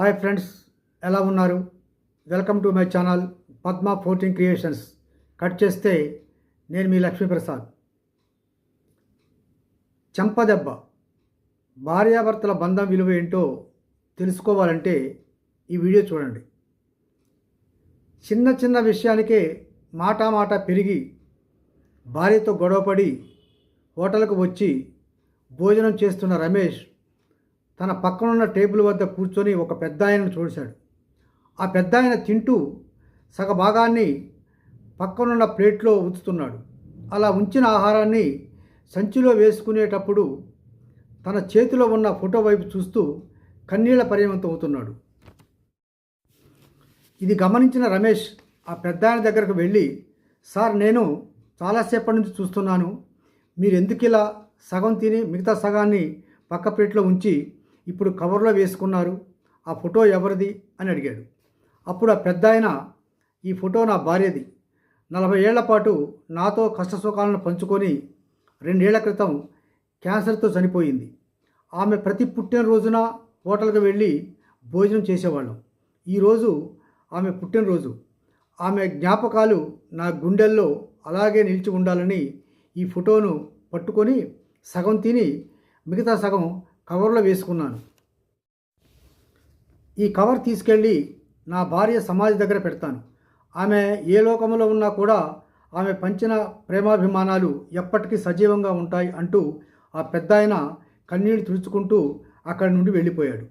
Hi friends ఎలా ఉన్నారు? Welcome to my channel Padma fourteen creations. Cut చేస్తే నేను మీ లక్ష్మీప్రసాద్. చెంపదెబ్బ. భార్యాభర్తల బంధం విలువ ఏంటో తెలుసుకోవాలంటే ఈ వీడియో చూడండి. చిన్న చిన్న విషయానికే మాట మాట పెరిగి భార్యతో గొడవపడి హోటల్కు వచ్చి భోజనం చేస్తున్న రమేష్ తన పక్కనున్న టేబుల్ వద్ద కూర్చొని ఒక పెద్ద ఆయనను చూశాడు. ఆ పెద్ద ఆయన తింటూ సగభాగాన్ని పక్కనున్న ప్లేట్లో ఉంచుతున్నాడు. అలా ఉంచిన ఆహారాన్ని సంచిలో వేసుకునేటప్పుడు తన చేతిలో ఉన్న ఫోటో వైపు చూస్తూ కన్నీళ్ళ పర్యవంతం అవుతున్నాడు ఇది గమనించిన రమేష్ ఆ పెద్ద ఆయన దగ్గరకు వెళ్ళి సార్ నేను చాలాసేపటి నుంచి చూస్తున్నాను. మీరు ఎందుకు ఇలా సగం తిని మిగతా సగాన్ని పక్క ప్లేట్లో ఉంచి ఇప్పుడు కవర్లో వేసుకున్నారు ఆ ఫోటో ఎవరిది? అని అడిగాడు. అప్పుడు ఆ పెద్ద ఆయన ఈ ఫోటో నా భార్యది. నలభై ఏళ్ళ పాటు నాతో కష్టసుఖాలను పంచుకొని రెండేళ్ళ క్రితం క్యాన్సర్తో చనిపోయింది. ఆమె ప్రతి పుట్టినరోజున హోటల్కి వెళ్ళి భోజనం చేసేవాళ్ళం. ఈరోజు ఆమె పుట్టినరోజు. ఆమె జ్ఞాపకాలు నా గుండెల్లో అలాగే నిలిచి ఉండాలని ఈ ఫోటోను పట్టుకొని సగం తిని మిగతా సగం కవర్లో వేసుకున్నాను. ఈ కవర్ తీసుకెళ్ళి నా భార్య సమాధి దగ్గర పెడతాను. ఆమె ఏ లోకంలో ఉన్నా కూడా ఆమె పంచిన ప్రేమాభిమానాలు ఎప్పటికీ సజీవంగా ఉంటాయి అంటూ ఆ పెద్ద ఆయన కన్నీళ్ళు తుడుచుకుంటూ అక్కడి నుండి వెళ్ళిపోయాడు.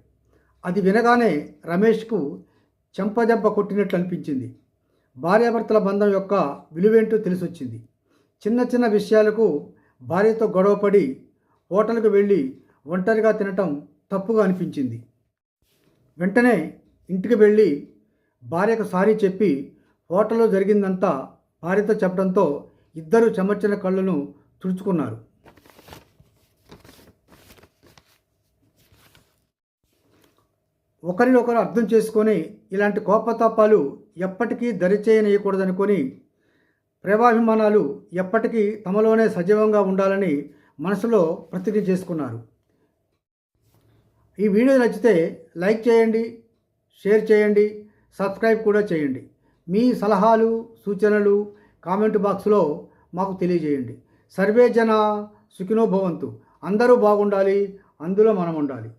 అది వినగానే రమేష్కు చెంపదెబ్బ కొట్టినట్లు అనిపించింది. భార్యాభర్తల బంధం యొక్క విలువేంటో తెలిసొచ్చింది. చిన్న చిన్న విషయాలకు భార్యతో గొడవపడి హోటల్కి వెళ్ళి ఒంటరిగా తినటం తప్పుగా అనిపించింది. వెంటనే ఇంటికి వెళ్ళి భార్యకు సారీ చెప్పి హోటల్లో జరిగిందంతా భార్యతో చెప్పడంతో ఇద్దరు చెమర్చిన కళ్ళను తుడుచుకున్నారు. ఒకరినొకరు అర్థం చేసుకొని ఇలాంటి కోపతాపాలు ఎప్పటికీ దరిచేయనీయకూడదనుకొని ప్రేమాభిమానాలు ఎప్పటికీ తమలోనే సజీవంగా ఉండాలని మనసులో ప్రతిజ్ఞ చేసుకున్నారు. ఈ వీడియో నచ్చితే లైక్ చేయండి షేర్ చేయండి సబ్స్క్రైబ్ కూడా చేయండి. మీ సలహాలు సూచనలు కామెంట్ బాక్స్లో మాకు తెలియజేయండి. సర్వే జన సుఖినో భవంతు. అందరూ బాగుండాలి అందులో మనం ఉండాలి